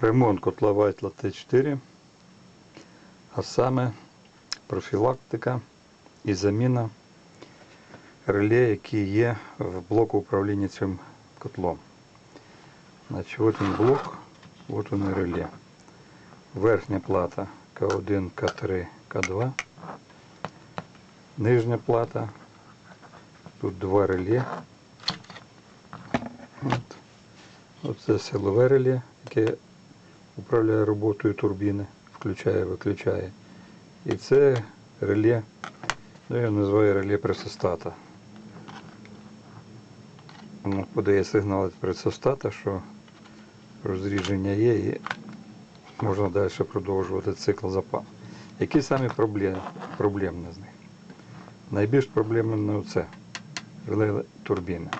Ремонт котла Вайтла Т4, а саме профілактика і заміна реле, які є в блоку управління цим котлом. Значить, от він блок, от він реле. Верхня плата К1, К3, К2. Нижня плата. Тут два реле. Оце силове реле, яке управляє роботою турбіни, включає, виключає. І це реле, ну я називаю реле пресостата. Воно подає сигнал від пресостата, що розрідження є і можна далі продовжувати цикл запалу. Які самі проблеми, проблемні з них? Найбільш проблемне це реле турбіни.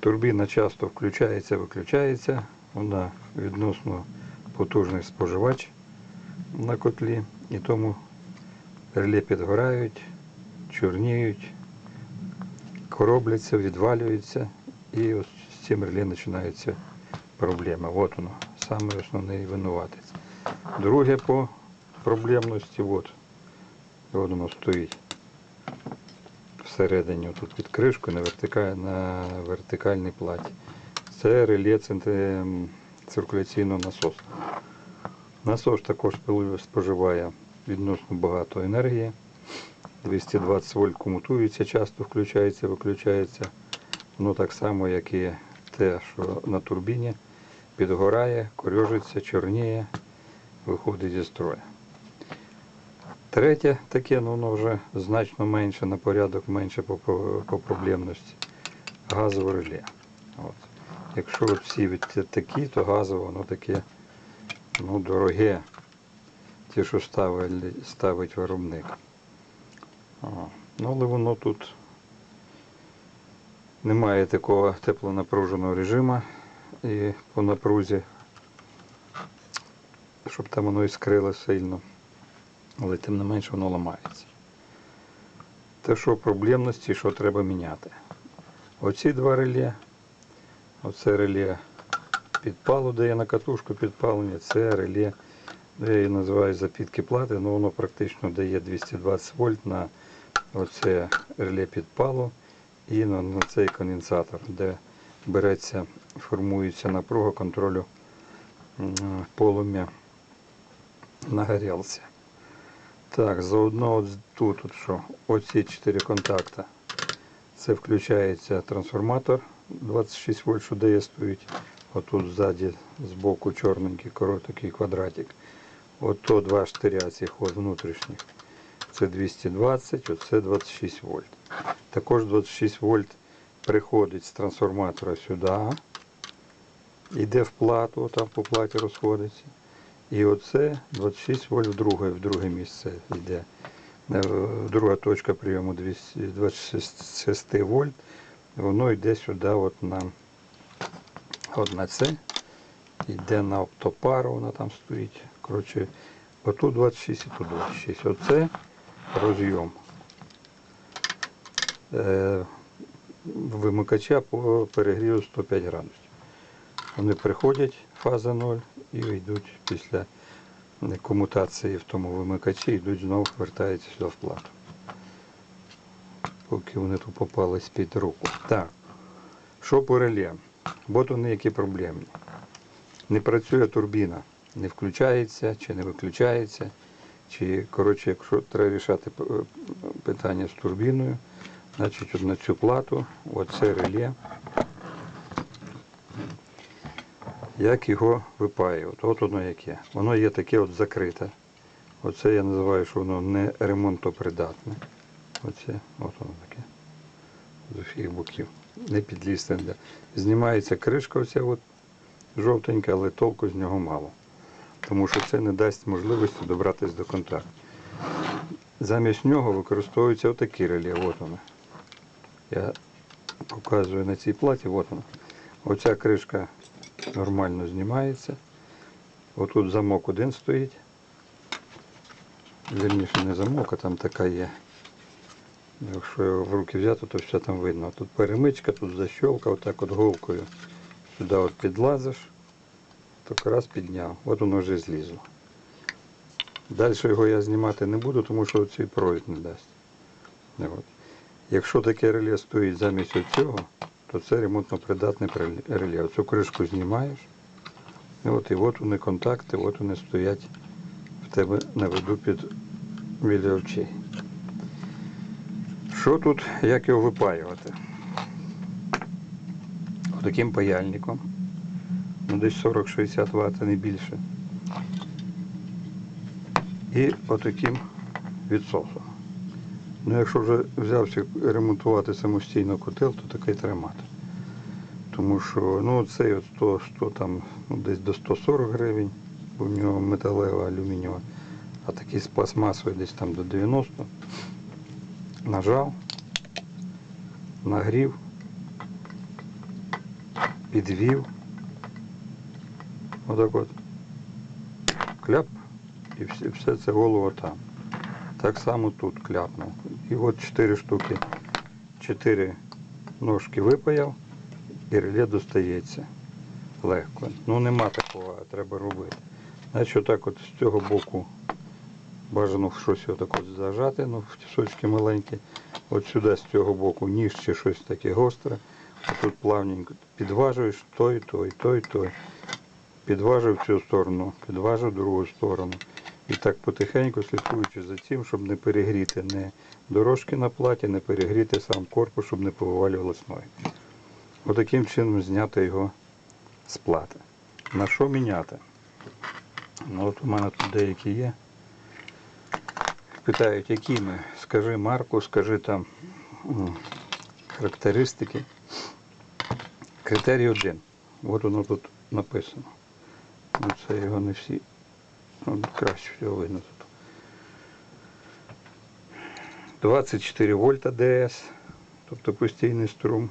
Турбіна часто включається, виключається, вона відносно потужний споживач на котлі, і тому реле підгорають, чорніють, коробляться, відвалюються, і ось з цим реле починаються проблеми. От воно, саме основний винуватець. Друге по проблемності, от, от воно стоїть всередині тут під кришкою на, вертика... на вертикальній платі. Це реле циркуляційного насосу. Насос також споживає відносно багато енергії. 220 вольт комутується, часто включається, виключається. Воно так само, як і те, що на турбіні підгорає, корьожиться, чорніє, виходить зі строю. Третє таке, ну воно вже значно менше на порядок, менше по, по, по проблемності. Газове реле. От. Якщо всі такі, то газове воно таке ну, дороге, ті, що ставить, ставить виробник. О. Ну, але воно тут немає такого теплонапруженого режиму і по напрузі, щоб там воно іскрило сильно але тим не менше воно ламається. Те, що проблемності, що треба міняти. Оці два реле, оце реле підпалу, де є на катушку підпалення, це реле, я її називаю запітки плати, але воно практично дає 220 вольт на оце реле підпалу і на, на цей конденсатор, де береться, формується напруга контролю полум'я на горілці. Так, заодно от тут, от що, оці 4 контакти. Це включається трансформатор 26 вольт, що дає стоїть. Отут ззаді, збоку чорненький короткий квадратик. Ото два штиря цих от внутрішніх. Це 220, оце 26 вольт. Також 26 вольт приходить з трансформатора сюди. Йде в плату, там по платі розходиться. І оце 26 вольт в друге, в друге місце йде. Е, Друга точка прийому 26 вольт. Воно йде сюди от на, от на це. Йде на оптопару, вона там стоїть. Коротше, отут 26 і тут 26. Оце розйом е, вимикача по перегріву 105 градусів. Вони приходять, фаза 0, і йдуть після комутації в тому вимикачі, йдуть знову, вертаються сюди в плату. Поки вони тут попались під руку. Так, що по реле? От вони які проблемні. Не працює турбіна, не включається чи не виключається. Чи, коротше, якщо треба рішати питання з турбіною, значить на цю плату, оце реле, як його випаювати. От воно яке. Воно є таке от закрите. Оце я називаю, що воно не ремонтопридатне. Оце, от воно таке. З усіх боків. Не підлізти. Знімається кришка оця от жовтенька, але толку з нього мало. Тому що це не дасть можливості добратися до контакту. Замість нього використовуються отакі реле. От воно. Я показую на цій платі, от воно. Оця кришка нормально знімається. Отут замок один стоїть. Вірніше не замок, а там така є. Якщо його в руки взяти, то все там видно. Тут перемичка, тут защолка, отак от голкою. Сюди от підлазиш, тільки раз підняв, от воно вже злізло. Далі його я знімати не буду, тому що цей провід не дасть. От. Якщо таке реле стоїть замість цього, то це ремонтно придатне реле-. Оцю кришку знімаєш. От, і от вони контакти, от вони стоять в тебе на виду під біля очей. Що тут, як його випаювати? Таким паяльником. Ну, десь 40-60 Вт, не більше. І отаким відсосом. Ну, якщо вже взявся ремонтувати самостійно котел, то такий тримати. Тому що ну, цей от 100, 100 там, ну, десь до 140 гривень, в нього металева, алюмінієва, а такий з пластмасовий десь там до 90. Нажав, нагрів, підвів. Отак от. Кляп, і все, це голова там. Так само тут кляпнув. І от 4 штуки, 4 ножки випаяв і реле достається легко. Ну нема такого, треба робити. Значить, отак от з цього боку бажано щось отак от зажати, ну в тісочки маленькі. От сюди з цього боку ніж чи щось таке гостре. Тут плавненько підважуєш той, той, той, той. Підважив цю сторону, підважив другу сторону. І так потихеньку слідкуючи за цим, щоб не перегріти не дорожки на платі, не перегріти сам корпус, щоб не повивалювалось ноги. Отаким чином зняти його з плати. На що міняти? Ну от у мене тут деякі є. Питають, якими? Скажи марку, скажи там характеристики. Критерій один. От воно тут написано. Ну, це його не всі. Ну, краще всього видно тут. 24 вольта ДС, тобто постійний струм.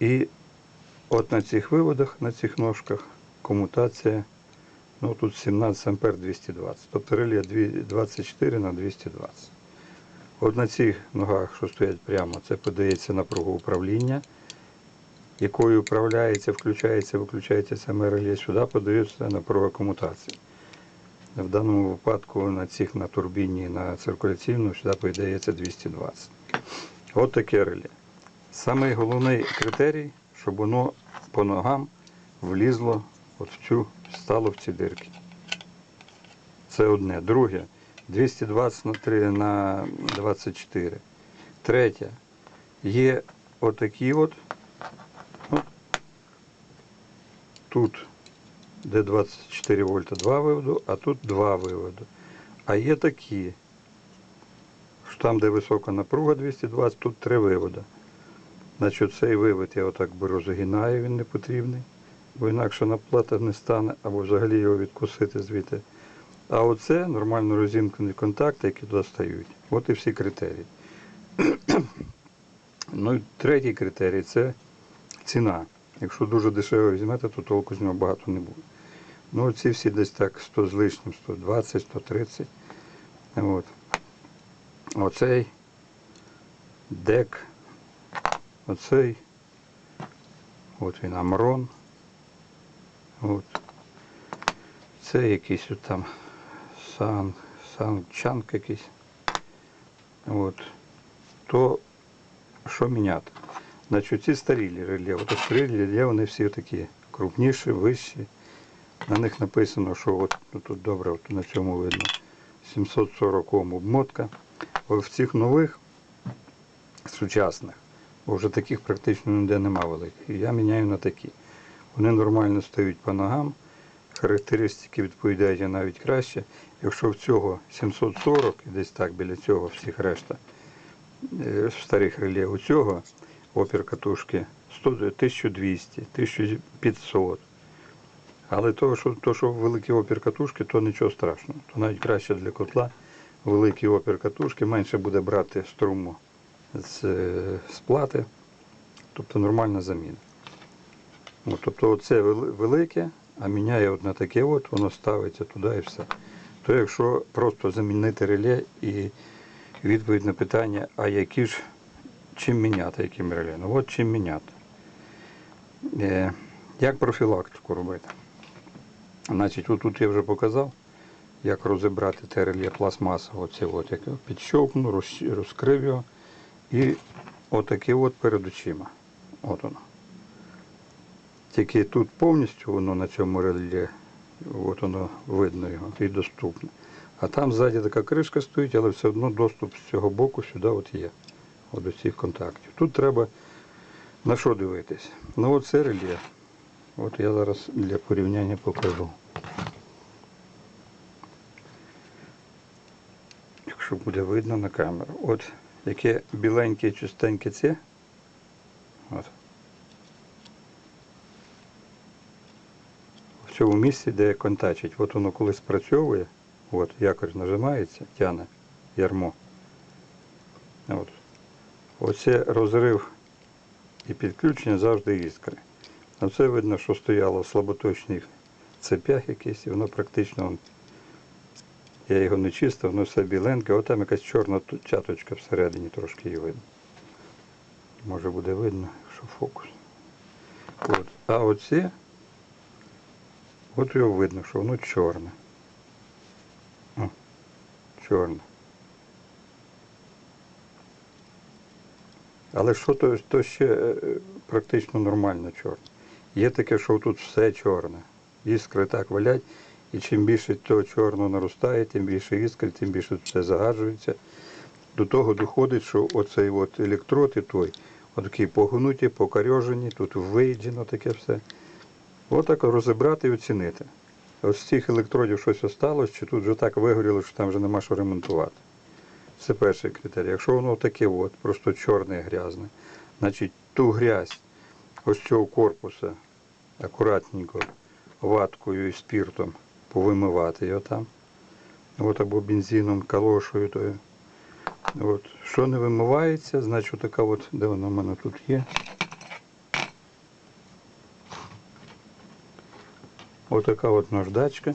І от на цих виводах, на цих ножках, комутація, ну тут 17 ампер 220. Тобто реле 24 на 220. От на цих ногах, що стоять прямо, це подається напруга управління, якою управляється, включається, виключається саме реле. Сюди подається напруга комутації. В даному випадку на цих на турбіні, на циркуляційну сюди подається 220. От таке реле. Самий головний критерій, щоб воно по ногам влізло от в цю, стало в ці дирки. Це одне. Друге, 220 на 3 на 24. Третє, є отакі от. от тут, де 24 вольта, два виводу, а тут два виводу. А є такі, що там, де висока напруга 220, тут три виводи. Значить, цей вивід я отак беру, загинаю, він не потрібний, бо інакше наплата не стане, або взагалі його відкусити звідти. А оце нормально розімкнені контакти, які туди стають. От і всі критерії. ну і третій критерій це ціна. Якщо дуже дешево візьмете, то толку з нього багато не буде. Ну, ці всі десь так 100 з лишнім, 120, 130. От. Оцей дек Оцей. От він Амрон. От. Це якийсь от там сан, санчанк якийсь. От. То що міняти? Значить, ці старі реле, от старі реле, вони всі такі крупніші, вищі. На них написано, що от ну, тут добре, от на цьому видно 740 Ом обмотка. От в цих нових сучасних бо вже таких практично ніде нема великих. Я міняю на такі. Вони нормально стають по ногам, характеристики відповідають навіть краще. Якщо в цього 740, і десь так біля цього всіх решта е, старих реле, у цього опір катушки 100, 1200, 1500. Але то, що, то, що великий опір катушки, то нічого страшного. То навіть краще для котла великий опір катушки, менше буде брати струму з, е, з плати, тобто нормальна заміна. От, тобто це велике, а міняє от на таке от, воно ставиться туди і все. То якщо просто замінити реле і відповідь на питання, а які ж чим міняти, яким реле? Ну от чим міняти. Е, Як профілактику робити? Значить, отут я вже показав, як розібрати те рельє пластмасове, оце от, як його підщовкнув, розкрив його і отаке от перед очима. От воно. Тільки тут повністю воно на цьому рельє, от воно видно його і доступне. А там ззаді така кришка стоїть, але все одно доступ з цього боку сюди от є. От до цих контактів. Тут треба на що дивитись? Ну от це рельєф. От я зараз для порівняння покажу. Якщо буде видно на камеру. От яке біленьке чистеньке це. От. Цьому місці, де контачить, от воно коли спрацьовує, от якось нажимається, тяне ярмо. От. Оце розрив і підключення завжди іскри. А це видно, що стояло в слаботочних цепях якісь, і воно практично, я його не чистив, воно все біленьке, от там якась чорна цяточка всередині трошки її видно. Може буде видно, якщо фокус. От. А оце, от його видно, що воно чорне. О, чорне. Але що то, то ще е, практично нормально чорне. Є таке, що тут все чорне. Іскри так валять, і чим більше того чорного наростає, тим більше іскри, тим більше все загаджується. До того доходить, що оцей от електрод і той, отакі погнуті, покарьожені, тут виїджено таке все. Отак розібрати і оцінити. Ось з цих електродів щось осталось, чи тут вже так вигоріло, що там вже нема що ремонтувати. Це перший критерій. Якщо воно таке от, просто чорне грязне, значить ту грязь ось цього корпуса акуратненько ваткою і спіртом повимивати його там. От або бензином, калошою. тою. От. Що не вимивається, значить така от, де вона в мене тут є. Отака от наждачка.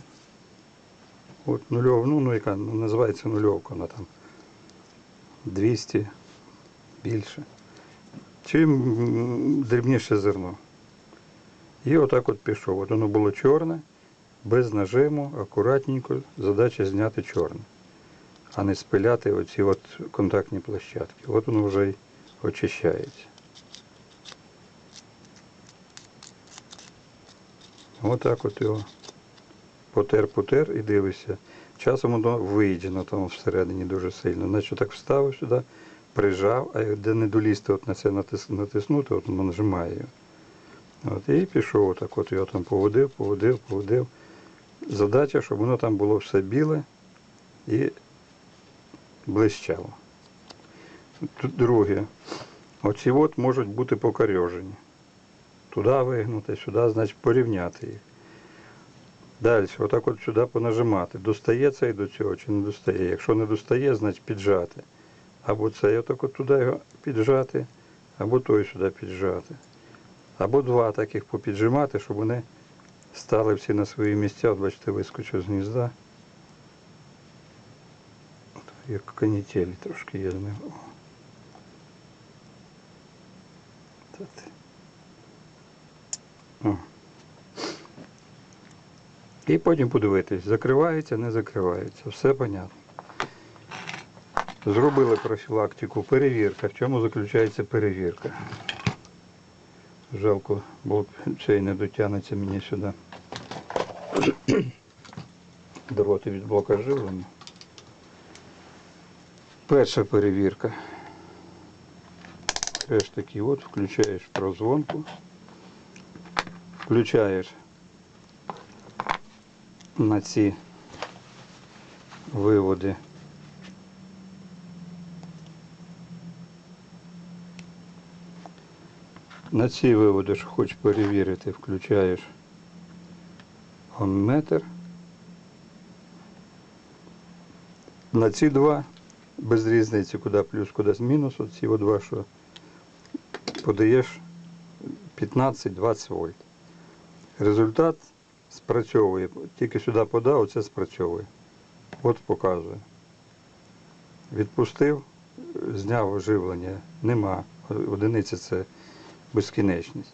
От нульова, ну, ну яка ну, називається нульовка, вона там 200 більше. Чим дрібніше зерно. І отак от пішов. От воно було чорне, без нажиму, акуратненько. Задача зняти чорне, а не спиляти оці от контактні площадки. От воно вже й очищається. Отак от його потер-потер і дивишся. Часом воно виїджено там всередині дуже сильно. Значить так вставив сюди, прижав, а де не долізти от на це натис, натиснути, от воно нажимає. От, і пішов отак, от його там поводив, поводив, поводив. Задача, щоб воно там було все біле і блищало. Друге. Оці от можуть бути покарьожені. Туди вигнути, сюди, значить, порівняти їх. Далі, отак от сюди понажимати. Достає цей до цього чи не достає. Якщо не достає, значить піджати. Або цей отак от туди його піджати, або той сюди піджати. Або два таких попіджимати, щоб вони стали всі на свої місця. От бачите, вискочив з гнізда. Як канітелі трошки є з ним. О. Та ти. О. І потім подивитись, закривається, не закривається. Все понятно. Зробили профілактику, перевірка. В чому заключається перевірка? Жалко, бо цей не дотягнеться мені сюди. Дроти від блока живлення. Перша перевірка. Теж таки от, включаєш прозвонку, включаєш на ці виводи. На ці виводи, що хочеш перевірити, включаєш омметр. На ці два, без різниці, куди плюс, куди мінус, оці два, що подаєш 15-20 вольт. Результат спрацьовує. Тільки сюди подав, оце спрацьовує. От показує. Відпустив, зняв оживлення. Нема. Одиниця це безкінечність.